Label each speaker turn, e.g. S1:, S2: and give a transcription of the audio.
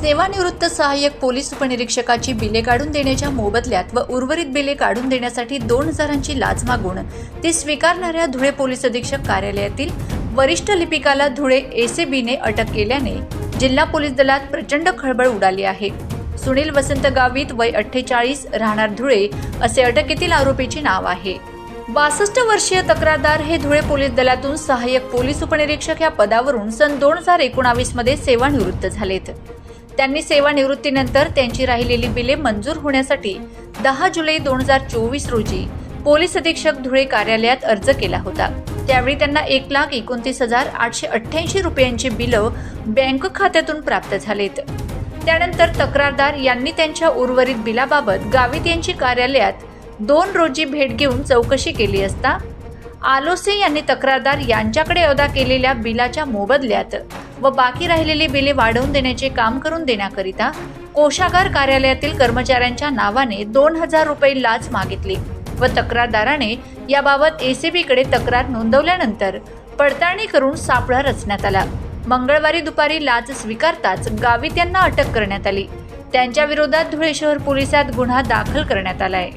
S1: सेवानिवृत्त सहाय्यक पोलीस उपनिरीक्षकाची बिले काढून देण्याच्या मोबदल्यात व उर्वरित बिले काढून देण्यासाठी दोन हजारांची लाच मागून ती स्वीकारणाऱ्या धुळे पोलीस अधीक्षक कार्यालयातील वरिष्ठ लिपिकाला धुळे एसीबीने अटक केल्याने जिल्हा पोलीस दलात प्रचंड खळबळ उडाली आहे. सुनील वसंत गावित वय अठ्ठेचाळीस राहणार धुळे असे अटकेतील आरोपीचे नाव आहे. बासष्ट वर्षीय तक्रारदार हे धुळे पोलीस दलातून सहाय्यक पोलीस उपनिरीक्षक या पदावरून सन दोन हजार एकोणावीसमध्ये सेवानिवृत्त झालेत. त्यांनी सेवानिवृत्तीनंतर त्यांची राहिलेली बिले मंजूर होण्यासाठी दहा जुलै दोन हजार चोवीस रोजी पोलीस अधीक्षक धुळे कार्यालयात अर्ज केला होता. त्यावेळी त्यांना एक लाख एकोणतीस हजार आठशे अठ्ठ्याऐंशी रुपयांची बिलं बँक खात्यातून प्राप्त झालेत. त्यानंतर तक्रारदार यांनी त्यांच्या उर्वरित बिलाबाबत गावित यांची कार्यालयात दोन रोजी भेट घेऊन चौकशी केली असता आलोसे यांनी तक्रारदार यांच्याकडे अदा केलेल्या बिलाच्या मोबदल्यात व बाकी राहिलेली बिले वाढवून देण्याचे काम करून देण्याकरिता कोषागार कार्यालयातील कर्मचाऱ्यांच्या नावाने दोन हजार रुपये लाच मागितली व तक्रारदाराने याबाबत एसीबीकडे तक्रार नोंदवल्यानंतर पडताळणी करून सापळा रचण्यात आला. मंगळवारी दुपारी लाच स्वीकारताच गावित यांना अटक करण्यात आली. त्यांच्या विरोधात धुळे शहर पोलिसात गुन्हा दाखल करण्यात आलाय.